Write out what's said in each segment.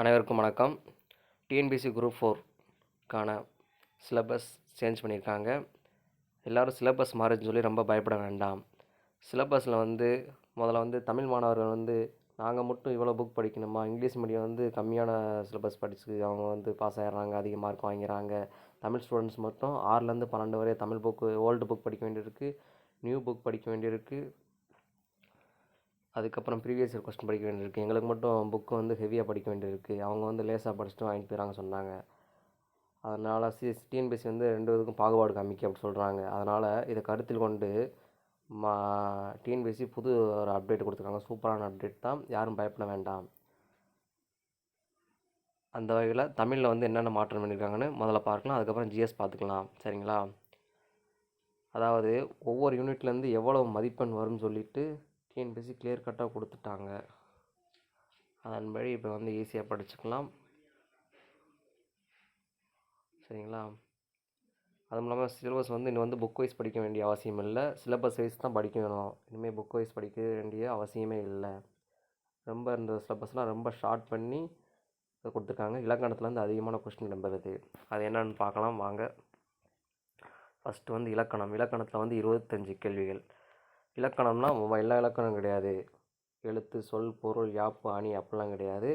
அனைவருக்கும் வணக்கம். TNPSC group ஃபோர்க்கான சிலபஸ் சேஞ்ச் பண்ணியிருக்காங்க. எல்லோரும் சிலபஸ் மாறுதுன்னு சொல்லி ரொம்ப பயப்பட வேண்டாம். சிலபஸில் வந்து முதல்ல வந்து தமிழ் மாணவர்கள் வந்து நாங்கள் மட்டும் இவ்வளோ புக் படிக்கணுமா? இங்கிலீஷ் மீடியம் வந்து கம்மியான சிலபஸ் படித்து அவங்க வந்து பாஸ் ஆகிடுறாங்க அதிக மார்க் வாங்கிறாங்க. தமிழ் ஸ்டூடெண்ட்ஸ் மட்டும் ஆறுலேருந்து பன்னெண்டு வரை தமிழ் புக்கு ஓல்டு புக் படிக்க வேண்டியிருக்கு நியூ புக் படிக்க வேண்டியிருக்கு. அதுக்கப்புறம் ப்ரீவியஸ் இயர் கொஸ்டின் படிக்க வேண்டியிருக்கு. எங்களுக்கு மட்டும் புக்கு வந்து ஹெவியாக படிக்க வேண்டியிருக்கு. அவங்க வந்து லேசாக படிச்சுட்டு வாங்கிட்டு போயிறாங்க சொன்னாங்க. அதனால் சி டிஎன்பிஎஸ்சி வந்து ரெண்டு இதுக்கும் பாகுபாடு காமிக்க அப்படி சொல்கிறாங்க அதனால் இதை கருத்தில் கொண்டு மா டிஎன்பிஎஸ்சி புது ஒரு அப்டேட் கொடுத்துருக்காங்க. சூப்பரான அப்டேட் தான். யாரும் பயப்பட வேண்டாம். அந்த வகையில் தமிழில் வந்து என்னென்ன மாற்றம் பண்ணியிருக்காங்கன்னு முதல்ல பார்க்கலாம். அதுக்கப்புறம் ஜிஎஸ் பார்த்துக்கலாம். சரிங்களா? அதாவது ஒவ்வொரு யூனிட்லேருந்து எவ்வளோ மதிப்பெண் வரும்னு சொல்லிட்டு டிஎன்பிஎஸ்சி கிளியர் கட்டாக கொடுத்துட்டாங்க. அதன்படி இப்போ வந்து ஈஸியாக படிச்சுக்கலாம். சரிங்களா? அதுவும் இல்லாமல் சிலபஸ் வந்து இன்னும் வந்து புக் வைஸ் படிக்க வேண்டிய அவசியம் இல்லை. சிலபஸ் வைஸ் தான் படிக்க வேணும். இனிமேல் புக் வைஸ் படிக்க வேண்டிய அவசியமே இல்லை. ரொம்ப இந்த சிலபஸ்லாம் ரொம்ப ஷார்ட் பண்ணி கொடுத்துருக்காங்க. கொடுத்துருக்காங்க இலக்கணத்துலேருந்து அதிகமான கொஸ்டின் நம்புறது. அது என்னன்னு பார்க்கலாம். வாங்க. ஃபஸ்ட்டு வந்து இலக்கணம். இலக்கணத்தில் வந்து இருபத்தஞ்சி கேள்விகள். இலக்கணம்னா எல்லா இலக்கணம் கிடையாது. எழுத்து சொல் பொருள் யாப்பு அணி அப்படிலாம் கிடையாது.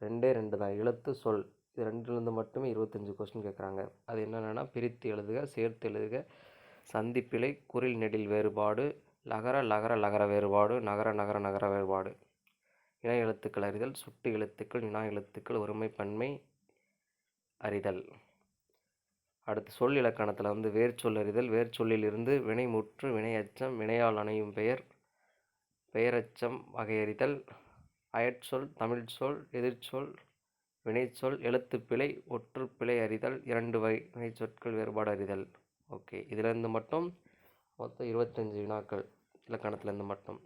ரெண்டே ரெண்டு தான். எழுத்து சொல். இது ரெண்டுலேருந்து மட்டுமே இருபத்தஞ்சி கொஸ்டின் கேட்குறாங்க. அது என்னென்னா பிரித்து எழுதுக சேர்த்து எழுதுக. சந்திப்பிழை குறில் நெடில் வேறுபாடு. லகர லகர லகர வேறுபாடு. நகர நகர நகர வேறுபாடு. இணை எழுத்துக்கள் அறிதல். சுட்டு எழுத்துக்கள் இனா எழுத்துக்கள் ஒருமைப்பன்மை அறிதல். அடுத்து சொல் இலக்கணத்தில் வந்து வேர்ச்சொல் வினை முற்று வினை வினையச்சம் வினையால் அணையும் பெயர் பெயரச்சம் வகையறிதல் அயற்சொல் தமிழ்ச்சொல் எதிர்ச்சொல் வினைச்சொல் எழுத்துப்பிழை ஒற்றுப்பிழை அறிதல் இரண்டு வகை வினைச்சொற்கள் வேறுபாடு அறிதல். ஓகே இதிலேருந்து மட்டும் மொத்தம் இருபத்தஞ்சி வினாக்கள் இலக்கணத்துலேருந்து மட்டும்.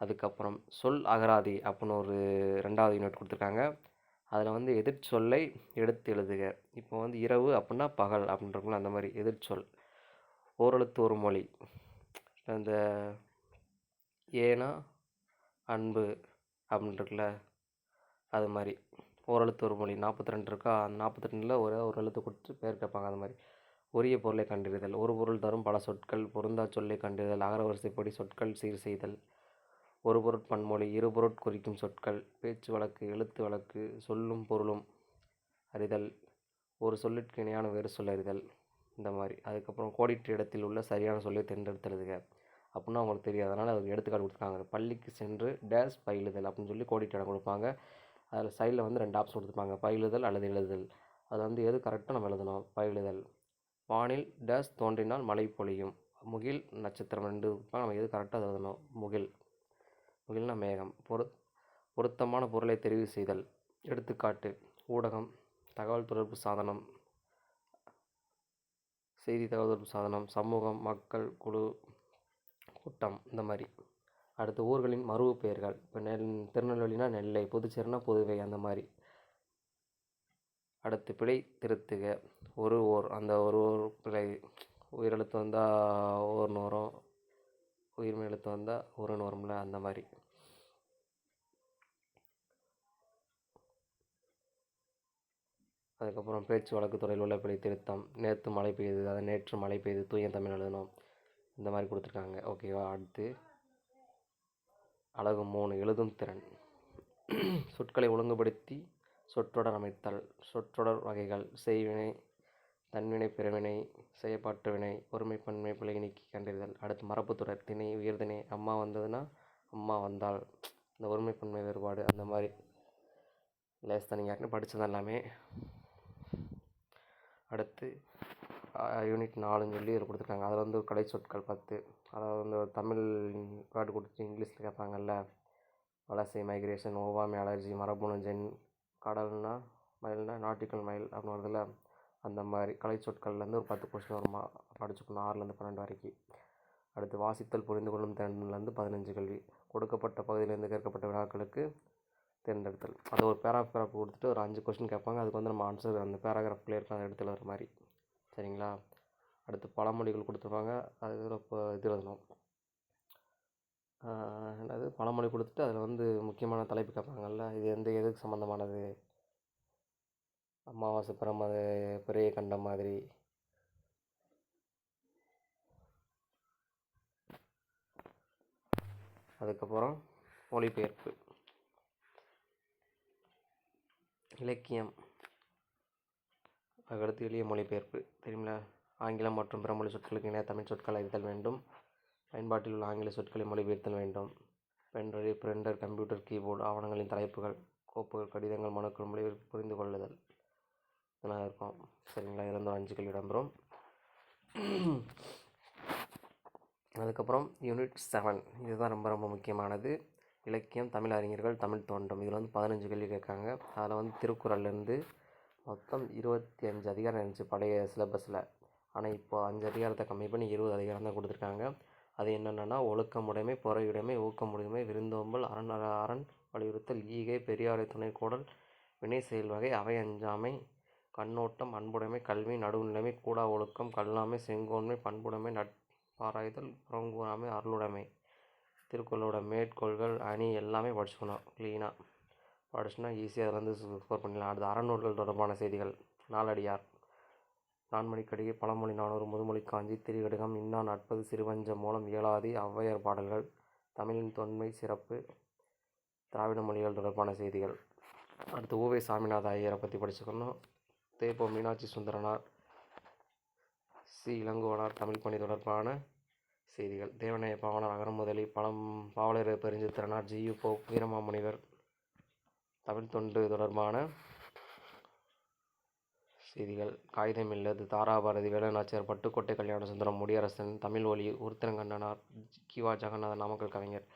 அதுக்கப்புறம் சொல் அகராதி அப்படின்னு ஒரு ரெண்டாவது யூனிட் கொடுத்துருக்காங்க. அதில் வந்து எதிர்ச்சொல்லை எடுத்து எழுதுக. இப்போ வந்து இரவு அப்படின்னா பகல் அப்படின்றக்குள்ள அந்த மாதிரி எதிர்ச்சொல். ஓரெழுத்து ஒரு மொழி. அந்த ஏனா அன்பு அப்படின்ட்டுருக்குல்ல அது மாதிரி. ஓரெழுத்து ஒரு மொழி நாற்பத்தி ரெண்டு இருக்கா? அந்த நாற்பத்தி ரெண்டில் ஒரே ஒரு எழுத்து கொடுத்து பேர் கேட்பாங்க அது மாதிரி. உரிய பொருளை கண்டறிதல். ஒரு பொருள் தரும் பல சொற்கள் பொருந்தா சொல்லை கண்டறிதல் அகரவரிசைப்படி சொற்கள் சீர் செய்தல். ஒரு பொருட்பன்மொழி இரு பொருட்குறிக்கும் சொற்கள் பேச்சு வழக்கு எழுத்து வழக்கு சொல்லும் பொருளும் அறிதல் ஒரு சொல்லிற்கு இணையான வேறு சொல் அறிதல் இந்த மாதிரி. அதுக்கப்புறம் கோடிட்டு இடத்தில் உள்ள சரியான சொல்லை தேர்ந்தெடுத்தெழுதுக. அப்படின்னா அவங்களுக்கு தெரியாது. அதனால் அதுக்கு எடுத்துக்காட்டு கொடுத்துருக்காங்க. பள்ளிக்கு சென்று டேஸ் பயிலுதல் அப்படின்னு சொல்லி கோடிட்டு இடம் கொடுப்பாங்க. அதில் சைடில் வந்து ரெண்டு ஆப்ஷன் கொடுத்துருப்பாங்க. பயிலுதல் அல்லது எழுதுதல். அது வந்து எது கரெக்டாக நம்ம எழுதணும்? பயிலுதல். வானில் டேஸ் தோன்றினால் மழை பொழியும். முகில் நட்சத்திரம் ரெண்டு நம்ம எது கரெக்டாக எழுதணும்? முகில். முகில்னா மேகம். பொரு பொருத்தமான பொருளை தெரிவு செய்தல். எடுத்துக்காட்டு ஊடகம் தகவல் தொடர்பு சாதனம் செய்தி தகவல் தொடர்பு சாதனம் சமூகம் மக்கள் குழு கூட்டம் இந்த மாதிரி. அடுத்து ஊர்களின் மருவு பெயர்கள். இப்போ நெல் திருநெல்வேலினா நெல்லை புதுச்சேரினா புதுவை அந்த மாதிரி. அடுத்து பிழை திருத்துக. ஒரு ஓர் அந்த ஒரு ஓர் பிழை. உயிரெழுத்து வந்தால் ஓர்னு வரும் உயிர்மை எழுத்து வந்தால் ஒருன்னு வரும்ல அந்த மாதிரி. அதுக்கப்புறம் பேச்சு வழக்கு துறையில் உள்ள பிழை திருத்தம். நேற்று மழை பெய்யுது அதை நேற்று மழை பெய்யுது தூய தமிழ் எழுதணும். இந்த மாதிரி கொடுத்துருக்காங்க. ஓகேவா அடுத்து. அழகு மூணு எழுதும் திறன். சொற்களை ஒழுங்குபடுத்தி சொற்றொடர் அமைத்தல். சொற்றொடர் வகைகள் செய்வினை தன்வினை பிறவினை செய்யப்பாட்டு வினை ஒருமை பன்மை நீக்கி கண்டறிதல். அடுத்து மரபு தொடர் திணை உயர்திணை அம்மா வந்ததுன்னா அம்மா வந்தால் இந்த ஒருமை பன்மை வேறுபாடு அந்த மாதிரி. லேஸ் தான் நீங்கள் யாருன்னு படித்தது எல்லாமே. அடுத்து யூனிட் நாலுன்னு சொல்லி இதில் கொடுத்துருக்காங்க. அதில் வந்து கலை சொற்கள் பத்து. அதாவது வந்து ஒரு தமிழ் வேர்டு கொடுத்து இங்கிலீஷில் கேட்பாங்கல்ல. வலசை மைக்ரேஷன் ஓவாமை அலர்ஜி மரபணு ஜென் கடல்னா மயில்னா நாட்டிக்கல் மயில் அப்படின்னு அந்த மாதிரி கலை சொற்கள்லேருந்து ஒரு பத்து கொஸ்டின் வருமா? படிச்சுக்கணும். ஆறுலேருந்து பன்னெண்டு வரைக்கும் அடுத்து வாசித்தல் புரிந்து கொள்ளும் திறன்லேருந்து பதினஞ்சு கல்வி. கொடுக்கப்பட்ட பகுதியிலேருந்து கேட்கப்பட்ட வினாக்களுக்கு தேர்ந்தெடுத்தல். அது ஒரு பேராகிராஃப் கொடுத்துட்டு ஒரு அஞ்சு கொஷின் கேட்பாங்க. அதுக்கு வந்து நம்ம ஆன்சர் அந்த பேராகிராஃப்லேயே இருக்க அந்த இடத்துல வர மாதிரி. சரிங்களா? அடுத்து பழமொழிகள் கொடுத்துருப்பாங்க. அது இப்போ இது எழுதணும். என்னது? பழமொழி கொடுத்துட்டு அதில் வந்து முக்கியமான தலைப்பு கேட்பாங்கல்ல. இது எந்த எதுக்கு சம்மந்தமானது அமாவாசை பிறம பெரிய கண்ட மாதிரி. அதுக்கப்புறம் மொழிபெயர்ப்பு. இலக்கியம் அதுக்கடுத்து எளிய மொழிபெயர்ப்பு தெரியுமில ஆங்கிலம் மற்றும் பிறமொழி சொற்களுக்கு இணைய தமிழ் சொற்கள் அறிதல் வேண்டும். பயன்பாட்டில் உள்ள ஆங்கில சொற்களை மொழிபெயர்த்தல் வேண்டும். பென்ட்ரைவ் பிரிண்டர் கம்ப்யூட்டர் கீபோர்டு ஆவணங்களின் தலைப்புகள் கோப்புகள் கடிதங்கள் மனுக்கள் மொழிபெயர்ப்பு புரிந்து கொள்ளுதல். இதெல்லாம் இருக்கும். சரிங்களா? இது வந்து அஞ்சு கேள்வி இடம்பெறும் அதுக்கப்புறம் யூனிட் செவன். இதுதான் ரொம்ப ரொம்ப முக்கியமானது. இலக்கியம் தமிழ் அறிஞர்கள் தமிழ் தோன்றம் இதில் வந்து பதினஞ்சு கேள்வி கேட்காங்க. அதில் வந்து திருக்குறள்லேருந்து மொத்தம் இருபத்தி அஞ்சு அதிகாரம் இருந்துச்சு பழைய சிலபஸில் ஆனால் இப்போ அஞ்சு அதிகாரத்தை கம்மி பண்ணி இருபது அதிகாரம் தான் கொடுத்துருக்காங்க. அது என்னென்னா ஒழுக்கமுடைமை பொறையுடைமை ஊக்கமுடைமை விருந்தோம்பல் அரண் அரண் வலியுறுத்தல் ஈகை பெரியாரை துணை கூடல் வினை செயல் வகை அவை அஞ்சாமை கண்ணோட்டம் அன்புடைமை கல்வி நடுவுநிலைமை கூடா ஒழுக்கம் கல்லாமை செங்கோன்மை பண்புடைமை நட்பாராய்தல் புறங்கூறாமை அருளுடைமை. திருக்குறளோட மேற்கோள்கள் அணி எல்லாமே படிச்சுக்கணும் க்ளீனாக படிச்சுனா ஈஸியாக அதில் வந்து ஸ்கோர் பண்ணிடலாம். அடுத்து அறநூல்கள் தொடர்பான செய்திகள். நாலடியார். நான்மணிக்கடிகை பழமொழி நானூறு முதுமொழி காஞ்சி திரிகடுகம் இன்னா நாற்பது சிறுவஞ்சம் மூலம் இயலாதி ஔவையார் பாடல்கள் தமிழின் தொன்மை சிறப்பு திராவிட மொழிகள் தொடர்பான செய்திகள். அடுத்து ஊவே சாமிநாத ஐயரை பற்றி படிச்சுக்கணும். தேப்போ மீனாட்சி சுந்தரனார் சி இளங்கோனார் தமிழ் பணி தொடர்பான செய்திகள். தேவனைய பாவனர் அகரமுதலி பழம் பாவலர் பெருஞ்சித்திரனார் ஜியு போ வீரமாமுனிவர் தமிழ் தொண்டு தொடர்பான செய்திகள். காகிதம் இல்லது. தாராபாரதி வேலுநாச்சியார் பட்டுக்கோட்டை கல்யாண சுந்தரம் முடியரசன் தமிழ் ஒலி உருத்திரங்கண்ணனார் கிவா ஜெகநாதன் நாமக்கல் கவிஞர்.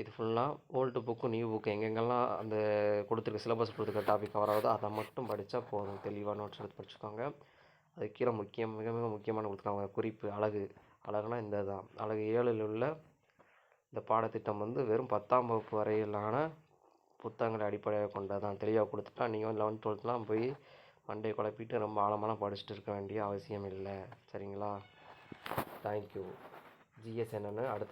இது ஃபுல்லாக ஓல்டு புக்கு நியூ புக்கு எங்கெங்கெல்லாம் அந்த கொடுத்துருக்க சிலபஸ் கொடுத்துருக்க டாபிக் கவர் ஆகுதோ அதை மட்டும் படித்தா போதும். தெளிவாக நோட்ஸ் எடுத்து படிச்சுக்கோங்க. அது கீழே முக்கியம் மிக மிக முக்கியமான கொடுத்துருக்காங்க. குறிப்பு அழகு. அழகுனா இந்த தான் அழகு ஏழில் உள்ள இந்த பாடத்திட்டம் வந்து வெறும் பத்தாம் வகுப்பு வரையிலான புத்தகங்களை அடிப்படையாக கொண்டதான் தெளிவாக கொடுத்துட்டா நீங்கள் வந்து லெவன்த் டுவெல்த்லாம் போய் மண்டையை குழப்பிட்டு ரொம்ப ஆழமாலாம் படிச்சுட்டு இருக்க வேண்டிய அவசியம் இல்லை சரிங்களா தேங்க்யூ ஜிஎஸ் என்னென்னு அடுத்த